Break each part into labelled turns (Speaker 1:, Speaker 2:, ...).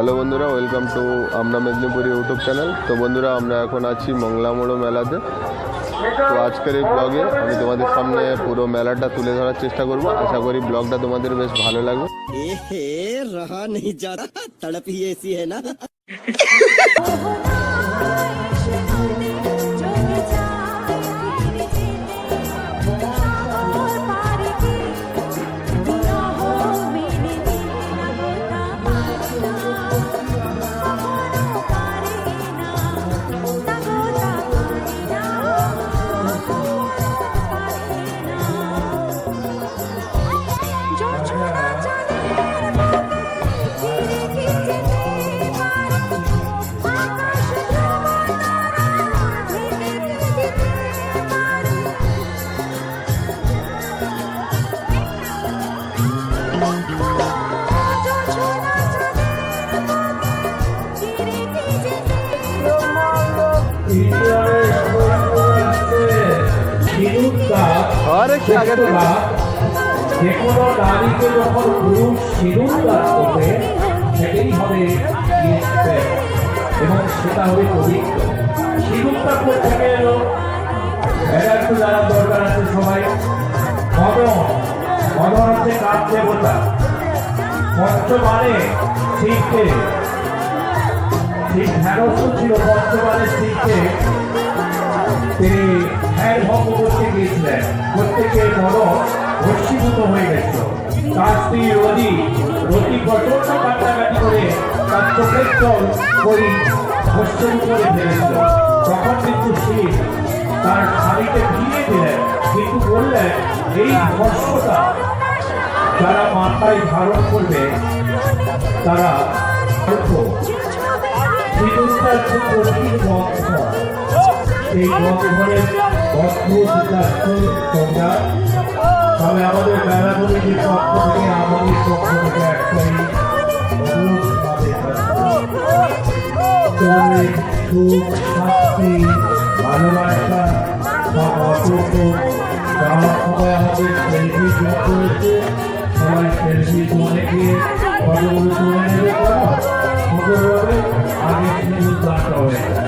Speaker 1: Hello বন্ধুরা, welcome to আমরা Medinipur YouTube channel. তো বন্ধুরা, আমরা এখন আছি মংলামোড়ো মেলাতে। তো আজকের এই ব্লগে আমি তোমাদের সামনে পুরো মেলাটা তুলে ধরার চেষ্টা করব। আশা করি ব্লগটা তোমাদের বেশ ভালো লাগবে।
Speaker 2: এ হে রহা নেই যা তড়প এসি হ্যায় না?
Speaker 3: যে কোনো নারীকে যখন পুরুষ সিঁদুর দান করবে সেটাই হবে এবং সেটা হবে পবিত্র কোথেকে এলো একটু জানার দরকার আছে সবাই মদন মদন হচ্ছে কাঠ দেবতা পঞ্চমানে শিবকে শিব ধ্যানস্থ ছিল পঞ্চমানে শিবকে তিনি ধ্যান ভঙ্গ করতে গিয়েছিলেন প্রত্যেকে বড় ভস্মীভূত হয়ে গেছিল। তার স্ত্রী রতি প্রচণ্ড করে তার চোখের জল করি ফেলেছিল। তখন কিন্তু তার স্বামীকে ফিরিয়ে দিলেন। কিন্তু বললেন, এই ভস্মটা যারা মাথায় ধারণ করবে, তারা অল্প এই বন্ধনের অদ্ভুত সিদ্ধান্ত তোমরা তবে আমাদের কমিটির পক্ষ থেকে আমাদের পক্ষ থেকে একটাই। তোমাদের সুখ শান্তি ভালোবাসা সব অটুট যাওয়ার সময় আমাদের সেলফি যুক্ত হয়েছে, সবাই সেলফি গিয়ে ফটোগুলো সুন্দরভাবে আগে যায় কেমন? খুব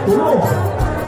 Speaker 3: বামের কোনটা ডানে যাবে পুরো